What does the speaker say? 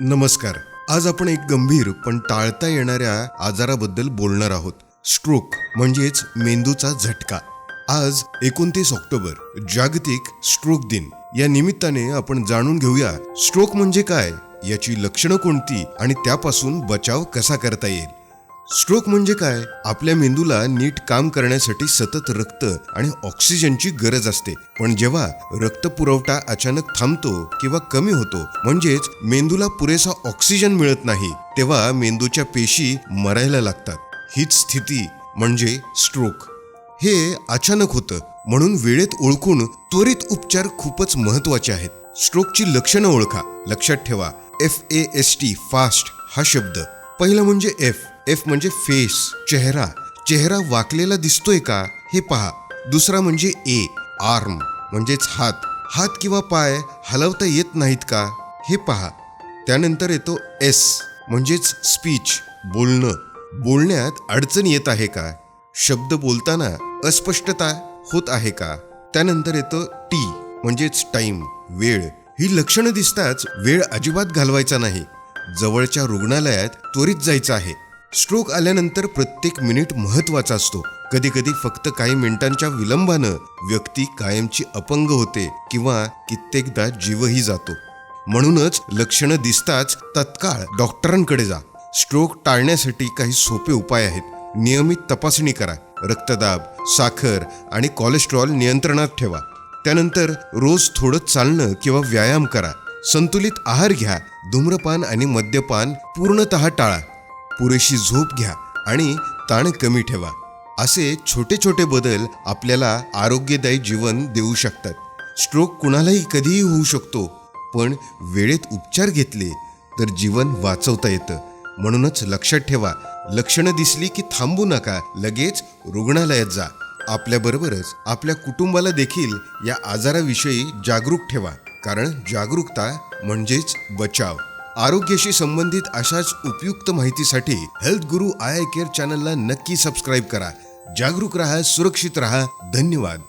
नमस्कार. आज आपण एक गंभीर पण टाळता येणाऱ्या आजाराबद्दल बोलणार आहोत. स्ट्रोक म्हणजेच मेंदूचा झटका. आज एकोणतीस ऑक्टोबर जागतिक स्ट्रोक दिन. या निमित्ताने आपण जाणून घेऊया स्ट्रोक म्हणजे काय? याची लक्षणं कोणती? आणि त्यापासून बचाव कसा करता येईल? स्ट्रोक म्हणजे काय? आपल्या मेंदूला नीट काम करण्यासाठी सतत रक्त आणि ऑक्सिजनची गरज असते. पण जेव्हा रक्त पुरवठा अचानक थांबतो किंवा कमी होतो म्हणजेच मेंदूला पुरेसा ऑक्सिजन मिळत नाही तेव्हा मेंदूच्या पेशी मरायला लागतात. हीच स्थिती म्हणजे स्ट्रोक. हे अचानक होतं म्हणून वेळेत ओळखून त्वरित उपचार खूपच महत्त्वाचे आहेत. स्ट्रोकची लक्षणं ओळखा. लक्षात ठेवा F A S T fast हा शब्द. पहिलं म्हणजे एफ एफ म्हणजे फेस चेहरा. चेहरा वाकलेला दिसतोय का हे पहा. दुसरा म्हणजे ए आर्म म्हणजेच हात. हात किंवा पाय हलवता येत नाहीत का हे पहा. त्यानंतर येतो एस म्हणजेच स्पीच बोलणं. बोलण्यात अडचण येत आहे का शब्द बोलताना अस्पष्टता होत आहे का. त्यानंतर येतं टी म्हणजेच टाईम वेळ. ही लक्षणं दिसताच वेळ अजिबात घालवायचा नाही. जवळच्या रुग्णालयात त्वरित जायचं आहे. स्ट्रोक आल्यानंतर प्रत्येक मिनिट महत्त्वाचा असतो. कधी कधी फक्त काही मिनिटांच्या विलंबानं व्यक्ती कायमची अपंग होते किंवा कित्येकदा जीवही जातो. म्हणूनच लक्षणं दिसताच तत्काळ डॉक्टरांकडे जा. स्ट्रोक टाळण्यासाठी काही सोपे उपाय आहेत. नियमित तपासणी करा. रक्तदाब साखर आणि कोलेस्ट्रॉल नियंत्रणात ठेवा. त्यानंतर रोज थोडं चालणं किंवा व्यायाम करा. संतुलित आहार घ्या. धूम्रपान आणि मद्यपान पूर्णतः टाळा. पुरेशी झोप घ्या आणि ताण कमी ठेवा. असे छोटे छोटे बदल आपल्याला आरोग्यदायी जीवन देऊ शकतात. स्ट्रोक कुणालाही कधीही होऊ शकतो पण वेळेत उपचार घेतले तर जीवन वाचवता येतं. म्हणूनच लक्षात ठेवा लक्षणं दिसली की थांबू नका लगेच रुग्णालयात जा. आपल्याबरोबरच आपल्या कुटुंबाला देखील या आजाराविषयी जागरूक ठेवा कारण जागरूकता म्हणजेच बचाव. आरोग्याशी संबंधित अशाच उपयुक्त माहितीसाठी हेल्थ गुरु आय केअर चॅनलला नक्की सबस्क्राईब करा. जागरूक रहा सुरक्षित रहा. धन्यवाद.